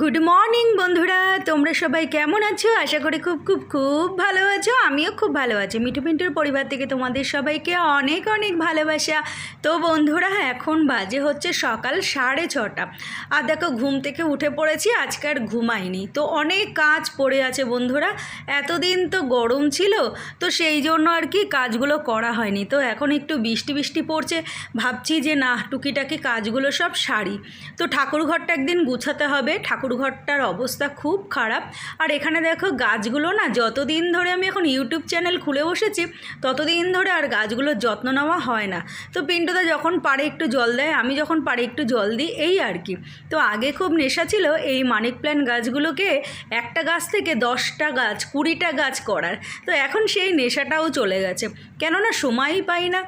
Good morning বন্ধুরা। তোমরা সবাই কেমন আছো? আশা করি খুব খুব খুব ভালো আছো। আমিও খুব ভালো আছি। মিঠু পিন্টুর পরিবার থেকে তোমাদের সবাইকে অনেক অনেক ভালোবাসা। তো বন্ধুরা, এখন বাজে হচ্ছে সকাল সাড়ে ছটা। আর দেখো, ঘুম থেকে উঠে পড়েছি, আজকে আর ঘুমাইনি। তো অনেক কাজ পড়ে আছে বন্ধুরা। এতদিন তো গরম ছিল, তো সেই জন্য আর কি কাজগুলো করা হয়নি। তো এখন একটু বৃষ্টি বৃষ্টি পড়ছে। ভাবছি যে না, টুকিটাকি কাজগুলো সব সারি। তো ঠাকুর ঘরটা একদিন গুছাতে হবে। ঠাকুর ঘরটার অবস্থা খুব খারাপ। আর এখানে দেখো গাছগুলো না যতদিন ধরে আমি এখন ইউটিউব চ্যানেল খুলে বসেছি, ততদিন ধরে আর গাছগুলোর যত্ন নেওয়া হয় না। তো পিন্টুদা যখন পারে একটু জল দেয়, আমি যখন পারে একটু জল দিই, এই আর কি। তো আগে খুব নেশা ছিল এই মানিক প্ল্যান্ট গাছগুলোকে একটা গাছ থেকে দশটা গাছ, কুড়িটা গাছ করার। তো এখন সেই নেশাটাও চলে গেছে। কেননা সময়ই পাই না।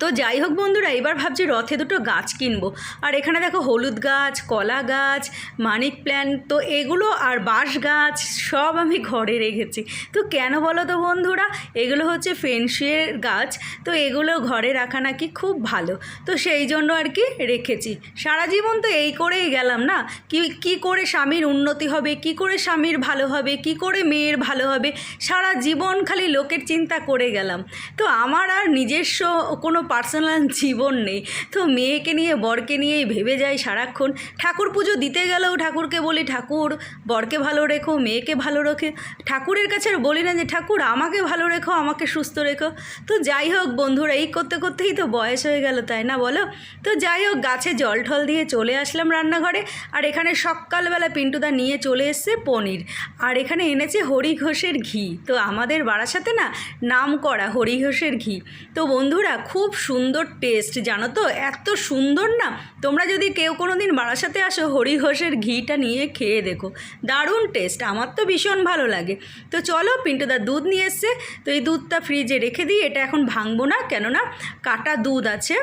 তো যাই হোক বন্ধুরা, এবার ভাবছি রথে দুটো গাছ কিনবো। আর এখানে দেখো হলুদ গাছ, কলা গাছ, মানিক প্ল্যান্ট তো এগুলো আর বাঁশ গাছ সব আমি ঘরে রেখেছি। তো কেন বলো তো বন্ধুরা, এগুলো হচ্ছে ফেন্সিয়ের গাছ, তো এগুলো ঘরে রাখা নাকি খুব ভালো। তো সেই জন্য আর কি রেখেছি। সারা জীবন তো এই করেই গেলাম না? কি কি করে স্বামীর উন্নতি হবে, কি করে স্বামীর ভালো হবে, কি করে মেয়ের ভালো হবে? সারা জীবন খালি লোকের চিন্তা করে গেলাম। তো আমার আর নিজস্ব কোনো পার্সোনাল জীবন নেই। তো মেয়েকে নিয়ে, বরকে নিয়েই ভেবে যাই সারাক্ষণ। ঠাকুর পুজো দিতে গেলেও ঠাকুরকে বলি, ঠাকুর, বরকে ভালো রেখো, মেয়েকে ভালো রেখে। ঠাকুরের কাছে আর বলি না যে, ঠাকুর, আমাকে ভালো রেখো, আমাকে সুস্থ রেখো। তো যাই হোক বন্ধুরা, এই করতে করতেই তো বয়স হয়ে গেল, তাই না বলো? তো যাই হোক, গাছে জল ঠল দিয়ে চলে আসলাম রান্নাঘরে। আর এখানে সকালবেলা পিন্টুদা নিয়ে চলে এসছে পনির। আর এখানে এনেছে হরি ঘোষের ঘি। তো আমাদের বারাসাতে না নাম করা হরি ঘোষের ঘি। তো বন্ধুরা, খুব সুন্দর টেস্ট জানো তো? এত সুন্দর না? তোমরা যদি কেউ কোনো দিন বারাসাতে আসো হরি ঘোষের ঘিটা নিয়ে খেয়ে দেখো। দারুণ টেস্ট আমার তো ভীষণ ভালো লাগে। তো চলো পিন্টুদা দুধ নিয়ে এসছে। তো এই দুধটা ফ্রিজে রেখে দিই, এটা এখন ভাঙবো না, কেননা কাটা দুধ আছে।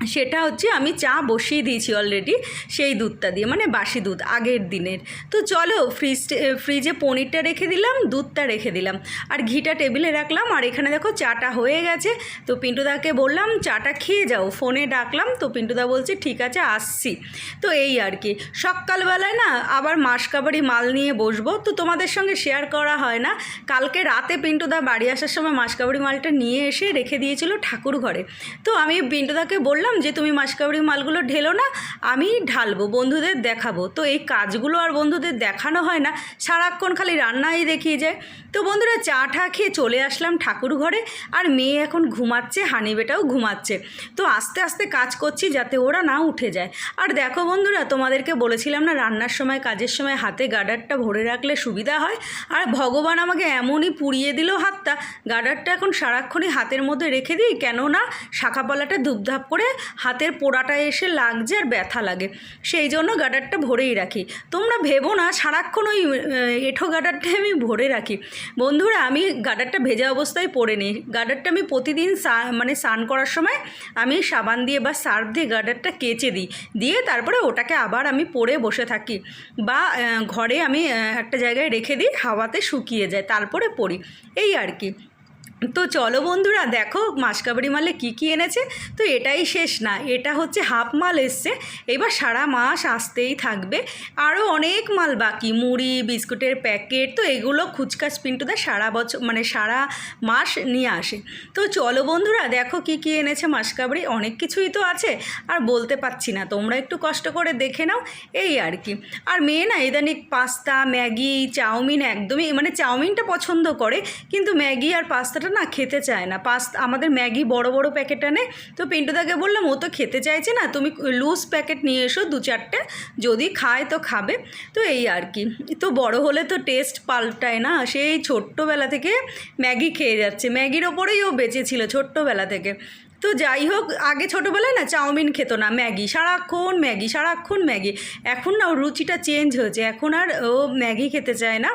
সেটা হচ্ছে আমি চা বসিয়ে দিয়েছি অলরেডি সেই দুধটা দিয়ে মানে বাসি দুধ, আগের দিনের। তো চলো ফ্রিজ ফ্রিজে পনিরটা রেখে দিলাম, দুধটা রেখে দিলাম। আর ঘিটা টেবিলে রাখলাম, আর এখানে দেখো চাটা হয়ে গেছে। তো পিন্টুদাকে বললাম, চাটা খেয়ে যাও। ফোনে ডাকলাম, তো পিন্টুদা বলছে, ঠিক আছে, আসছি। তো এই আর কি। সকালবেলায় না আবার মাসকাবারি মাল নিয়ে বসবো, তো তোমাদের সঙ্গে শেয়ার করা হয় না। কালকে রাতে পিন্টুদা বাড়ি আসার সময় মাসকাবারি মালটা নিয়ে এসে রেখে দিয়েছিল ঠাকুর ঘরে। তো আমি পিন্টুদাকে বললাম যে তুমি মাসকাবারি মালগুলো ঢেলো না, আমি ঢালবো, বন্ধুদের দেখাবো। তো এই কাজগুলো আর বন্ধুদের দেখানো হয় না, সারাক্ষণ খালি রান্নাই দেখিয়ে যায়। তো বন্ধুরা চা ঠা খেয়ে চলে আসলাম ঠাকুর ঘরে, আর মেয়ে এখন ঘুমাচ্ছে, হানি বেটাও ঘুমাচ্ছে। তো আস্তে আস্তে কাজ করছি যাতে ওরা না উঠে যায়। আর দেখো বন্ধুরা, তোমাদেরকে বলেছিলাম না, রান্নার সময়, কাজের সময় হাতে গার্ডারটা ভরে রাখলে সুবিধা হয়। আর ভগবান আমাকে এমনই পুড়িয়ে দিল হাতটা গার্ডারটা এখন সারাক্ষণই হাতের মধ্যে রেখে দিই, কেননা শাখাপালাটা ধুপধাপ করে হাতের পোড়াটা এসে লাগছে আর ব্যথা লাগে। সেই জন্য গাডারটা ভরেই রাখি। তোমরা ভেবো না, সারাক্ষণ ওই এঁঠো গার্ডারটাই আমি ভরে রাখি। বন্ধুরা, আমি গাডারটা ভেজা অবস্থায় পরে নিই। গাডারটা আমি প্রতিদিন মানে স্নান করার সময় আমি সাবান দিয়ে বা সার্ফ দিয়ে গাডারটা কেচে দিই। দিয়ে তারপরে ওটাকে আবার আমি পরে বসে থাকি বা ঘরে আমি একটা জায়গায় রেখে দিই, হাওয়াতে শুকিয়ে যায়, তারপরে পরি। এই আর কি। তো চলো বন্ধুরা, দেখো মাসকাবাড়ি মালে কী কী এনেছে। তো এটাই শেষ না, এটা হচ্ছে হাফ মাল এসছে। এবার সারা মাস আসতেই থাকবে। আরও অনেক মাল বাকি, মুড়ি, বিস্কুটের প্যাকেট, তো এগুলো খুচকা স্পিনটুদা সারা বছর মানে সারা মাস নিয়ে আসে। তো চলো বন্ধুরা, দেখো কি কি এনেছে মাসকাবাড়ি, অনেক কিছুই তো আছে। আর বলতে পারছি না, তোমরা একটু কষ্ট করে দেখে নাও, এই আর কি। আর মেয়ে না ইদানিক পাস্তা, ম্যাগি, চাউমিন একদমই মানে চাউমিনটা পছন্দ করে, কিন্তু ম্যাগি আর পাস্তাটা না খেতে চায় না। পাস্তা আমাদের ম্যাগি বড় বড় প্যাকেট আনে, তো পিন্টুদাকে বললাম, ও তো খেতে চাইছে না, তুমি লুজ প্যাকেট নিয়ে এসো দু চারটে, যদি খায় তো খাবে। তো এই আর কি। তো বড় হলে তো টেস্ট পাল্টায় না, সেই ছোট্টবেলা থেকে ম্যাগি খেয়ে যাচ্ছে। ম্যাগির ওপরেই ও বেঁচেছিল ছোট্টবেলা থেকে। তো যাই হোক, আগে ছোটোবেলায় না চাউমিন খেতো না, ম্যাগি, সারাক্ষণ ম্যাগি সারাক্ষণ ম্যাগি। এখন না ওর রুচিটা চেঞ্জ হয়েছে, এখন আর ও ম্যাগি খেতে চায় না।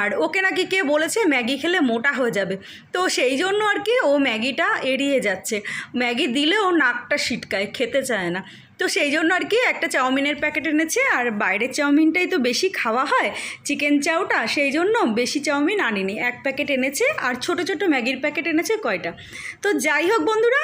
আর ওকে নাকি কে বলেছে, ম্যাগি খেলে মোটা হয়ে যাবে। তো সেই জন্য আর কি ও ম্যাগিটা এড়িয়ে যাচ্ছে। ম্যাগি দিলে ও নাকটা সিটকায়, খেতে চায় না। তো সেই জন্য আর কি একটা চাউমিনের প্যাকেট এনেছে, আর বাইরের চাউমিনটাই তো বেশি খাওয়া হয়, চিকেন চাউটা, সেই জন্য বেশি চাউমিন আনিনি। এক প্যাকেট এনেছে, আর ছোট ছোট ম্যাগির প্যাকেট এনেছে কয়টা। তো যাই হোক বন্ধুরা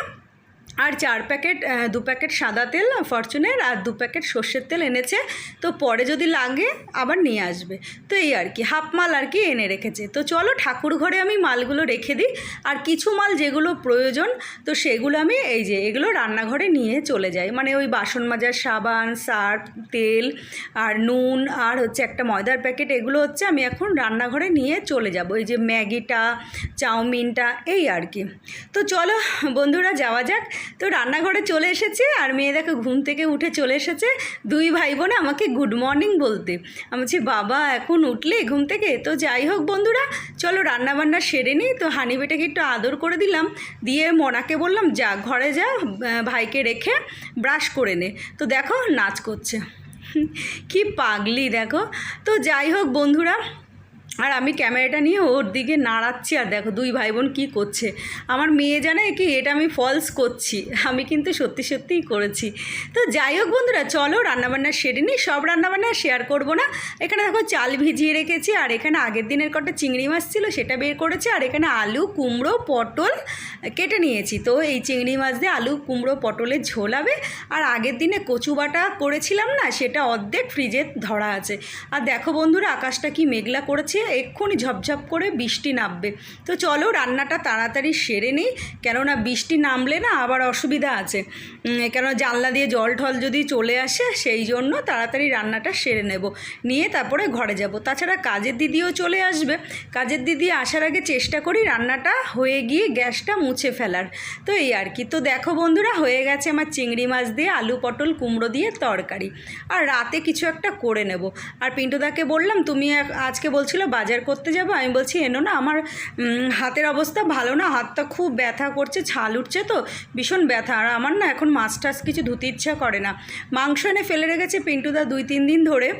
আর চার প্যাকেট দু প্যাকেট সাদা তেল, ফরচুনের, আর দু প্যাকেট সর্ষের তেল এনেছে। তো পরে যদি লাগে, আবার নিয়ে আসবে। তো এই আর কি, হাফ মাল আর কি এনে রেখেছে। তো চলো ঠাকুর ঘরে আমি মালগুলো রেখে দিই। আর কিছু মাল যেগুলো প্রয়োজন, তো সেগুলো আমি এই যে, এগুলো রান্নাঘরে নিয়ে চলে যাই। মানে ওই বাসন মাজার, সাবান, সার্ফ, তেল, আর নুন, আর হচ্ছে একটা ময়দার প্যাকেট, এগুলো হচ্ছে আমি এখন রান্নাঘরে নিয়ে চলে যাব। এই যে ম্যাগিটা, চাউমিনটা, এই আর কি। তো চলো বন্ধুরা, যাওয়া যাক। তো রান্নাঘরে চলে এসেছে আর মেয়ে দেখো ঘুম থেকে উঠে চলে এসেছে। দুই ভাই বোন আমাকে গুড মর্নিং বলতে। আমি বলছি, বাবা, এখন উঠলে ঘুম থেকে? তো যাই হোক বন্ধুরা, চলো রান্নাবান্না সেরে নিই। তো হানি বেটাকে একটু আদর করে দিলাম। দিয়ে মনাকে বললাম, যা, ঘরে যা ভাইকে রেখে ব্রাশ করে নে। তো দেখো নাচ করছে। কি পাগলি দেখো। তো যাই হোক বন্ধুরা আর আমি ক্যামেরাটা নিয়ে ওর দিকে নাড়াচ্ছি আর দেখো দুই ভাই বোন কী করছে। আমার মেয়ে জানে কি, এটা আমি ফলস করছি। আমি কিন্তু সত্যি সত্যিই করেছি। তো যাই হোক বন্ধুরা, চলো রান্নাবান্না সেরে নিই। সব রান্নাবান্না শেয়ার করব না। এখানে দেখো চাল ভিজিয়ে রেখেছি আর এখানে আগের দিনের কটা চিংড়ি মাছ ছিল সেটা বের করেছি আর এখানে আলু, কুমড়ো, পটল কেটে নিয়েছি। তো এই চিংড়ি মাছ দিয়ে আলু, কুমড়ো, পটলের ঝোল হবে। আর আগের দিনে কচু বাটা করেছিলাম না, সেটা অর্ধেক ফ্রিজে ধরা আছে। আর দেখো বন্ধুরা, আকাশটা কি মেঘলা করেছে। এক্ষুনি ঝপঝপ করে বৃষ্টি নামবে। তো চলো রান্নাটা তাড়াতাড়ি সেরে নিই কেননা বৃষ্টি নামলে না আবার অসুবিধা আছে। উম, কেন জানলা দিয়ে জল ঠল যদি চলে আসে সেই জন্য তাড়াতাড়ি রান্নাটা সেরে নেব। নিয়ে তারপরে ঘরে যাব। তাছাড়া কাজের দিদিও চলে আসবে। কাজের দিদি আসার আগে চেষ্টা করি রান্নাটা হয়ে গিয়ে গ্যাসটা মুছে ফেলার। তো এই আর কি। তো দেখো বন্ধুরা হয়ে গেছে আমার চিংড়ি মাছ দিয়ে আলু পটল কুমড়ো দিয়ে তরকারি। আর রাতে কিছু একটা করে নেব। আর পিন্টুদাকে বললাম তুমি আজকে বলছিল বাজার করতে যাব? আমি বলছি, এনো না, আমার হাতের অবস্থা ভালো না, হাতটা খুব ব্যথা করছে, ছাল উঠছে তো, ভীষণ ব্যথা। আর আমার না এখন মাছ টাছ কিছু ধুতে ইচ্ছা করে না। মাংস এনে ফেলে রেখেছে পিন্টুদা দুই, তিন দিন ধরে।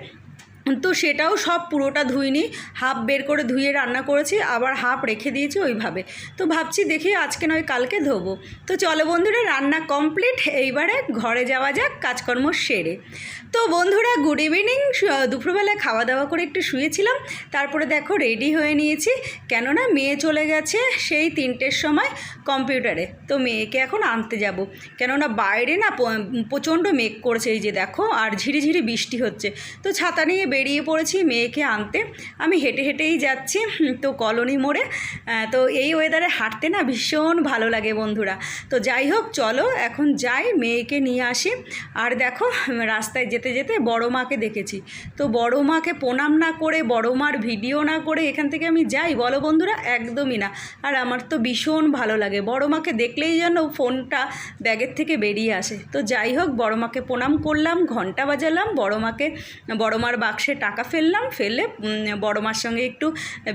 তো সেটাও সব পুরোটা ধুইনি হাফ বের করে ধুয়ে রান্না করেছি, আবার হাফ রেখে দিয়েছি ওইভাবে। তো ভাবছি দেখি আজকে নয় কালকে ধোবো। তো চলো বন্ধুরা, রান্না কমপ্লিট এইবারে ঘরে যাওয়া যাক, কাজকর্ম সেরে। তো বন্ধুরা গুড ইভিনিং দুপুরবেলায় খাওয়া দাওয়া করে একটু শুয়েছিলাম, তারপরে দেখো রেডি হয়ে নিয়েছি, কেননা মেয়ে চলে গেছে সেই তিনটের সময় কম্পিউটারে তো মেয়েকে এখন আনতে যাব। কেননা বাইরে না প্রচণ্ড মেঘ করছে, এই যে দেখো, আর ঝিরিঝিরি বৃষ্টি হচ্ছে। তো ছাতা নিয়ে বেরিয়ে পড়েছি মেয়েকে আনতে। আমি হেঁটে হেঁটেই যাচ্ছি তো কলোনি মোড়ে। তো এই ওয়েদারে হাঁটতে না ভীষণ ভালো লাগে বন্ধুরা। তো যাই হোক, চলো এখন যাই, মেয়েকে নিয়ে আসি। আর দেখো, রাস্তায় যেতে যেতে বড় মাকে দেখেছি। তো বড় মাকে প্রণাম না করে, বড় মার ভিডিও না করে এখান থেকে আমি যাই? বলো বন্ধুরা, একদমই না। আর আমার তো ভীষণ ভালো লাগে। বড় মাকে দেখলেই যেন ফোনটা ব্যাগের থেকে বেরিয়ে আসে। তো যাই হোক, বড় মাকে প্রণাম করলাম, ঘণ্টা বাজালাম। বড় মাকে, বড় মার বাক্সে টাকা ফেললাম, ফেলে বড় মার সঙ্গে একটু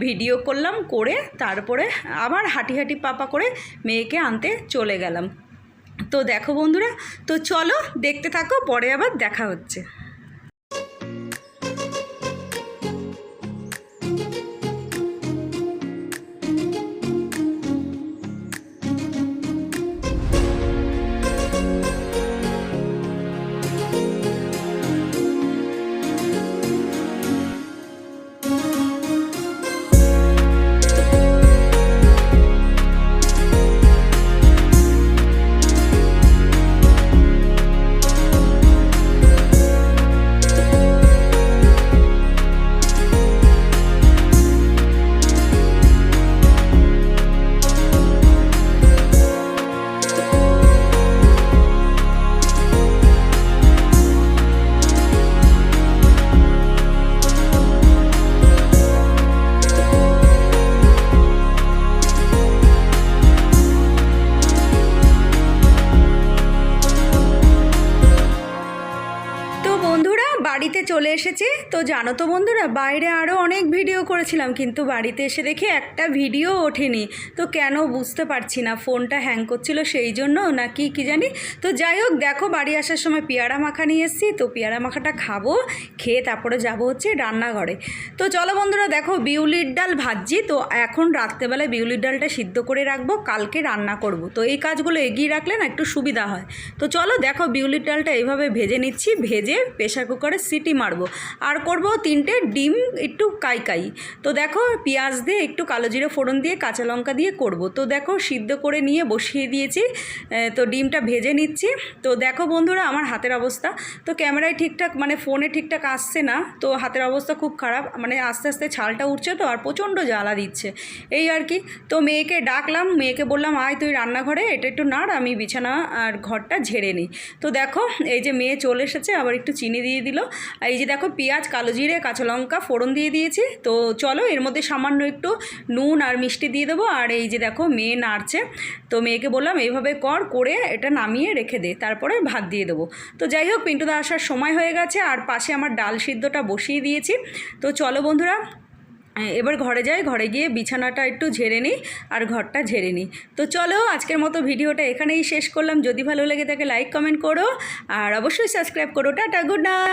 ভিডিও করলাম, করে তারপরে আবার হাঁটি হাঁটি পাপা করে মেয়েকে আনতে চলে গেলাম। তো দেখো বন্ধুরা, তো চলো দেখতে থাকো, পরে আবার দেখা হচ্ছে। চলে এসেছি। তো জানো তো বন্ধুরা, বাইরে আরও অনেক ভিডিও করেছিলাম, কিন্তু বাড়িতে এসে দেখি একটা ভিডিও ওঠেনি। তো কেন বুঝতে পারছি না, ফোনটা হ্যাং করছিল সেই জন্য না কি কি জানি। তো যাই হোক, দেখো বাড়ি আসার সময় পেয়ারা মাখা নিয়ে এসেছি, তো পেয়ারা মাখাটা খাব, খেয়ে তারপরে যাব হচ্ছে রান্নাঘরে। তো চলো বন্ধুরা, দেখো বিউলির ডাল ভাজছি, তো এখন রাত্রেবেলায় বিউলির ডালটা সিদ্ধ করে রাখব, কালকে রান্না করব। তো এই কাজগুলো এগিয়ে রাখলে না একটু সুবিধা হয়। তো চলো দেখো বিউলির ডালটা এইভাবে ভেজে নিচ্ছি, ভেজে প্রেশার কুকারে সিটি মারবো। আর করব তিনটে ডিম, একটু কাই কাই তো দেখো পেঁয়াজ দিয়ে একটু কালো জিরে ফোড়ন দিয়ে কাঁচা লঙ্কা দিয়ে করব। তো দেখো সিদ্ধ করে নিয়ে বসিয়ে দিয়েছি তো ডিমটা ভেজে নিচ্ছি। তো দেখো বন্ধুরা আমার হাতের অবস্থা। তো ক্যামেরায় ঠিকঠাক মানে ফোনে ঠিকঠাক আসছে না। তো হাতের অবস্থা খুব খারাপ মানে আস্তে আস্তে ছালটা উঠছে তো, আর প্রচণ্ড জ্বালা দিচ্ছে। এই আর কি। তো মেয়েকে ডাকলাম, মেয়েকে বললাম, আয় তুই রান্নাঘরে, এটা একটু নাড়, আমি বিছানা আর ঘরটা ঝেড়ে নিই। তো দেখো এই যে মেয়ে চলে এসেছে, আবার একটু চিনি দিয়ে দিল। এই যে দেখো পেঁয়াজ, কালো জিরে, কাঁচা লঙ্কা ফোড়ন দিয়ে দিয়েছি। তো চলো এর মধ্যে সামান্য একটু নুন আর মিষ্টি দিয়ে দেবো। আর এই যে দেখো মেয়ে নাড়ছে। তো মেয়েকে বললাম, এইভাবে কর, করে এটা নামিয়ে রেখে দে। তারপরে ভাত দিয়ে দেবো। তো যাই হোক, পিন্টুদা আসার সময় হয়ে গেছে। আর পাশে আমার ডাল সিদ্ধটা বসিয়ে দিয়েছি। তো চলো বন্ধুরা, এবার ঘরে যাই। ঘরে গিয়ে বিছানাটা একটু ঝেড়ে নিই আর ঘরটা ঝেড়ে নিই। তো চলো আজকের মতো ভিডিওটা এখানেই শেষ করলাম। যদি ভালো লেগে থাকে লাইক কমেন্ট করো। আর অবশ্যই সাবস্ক্রাইব করো। Tata good night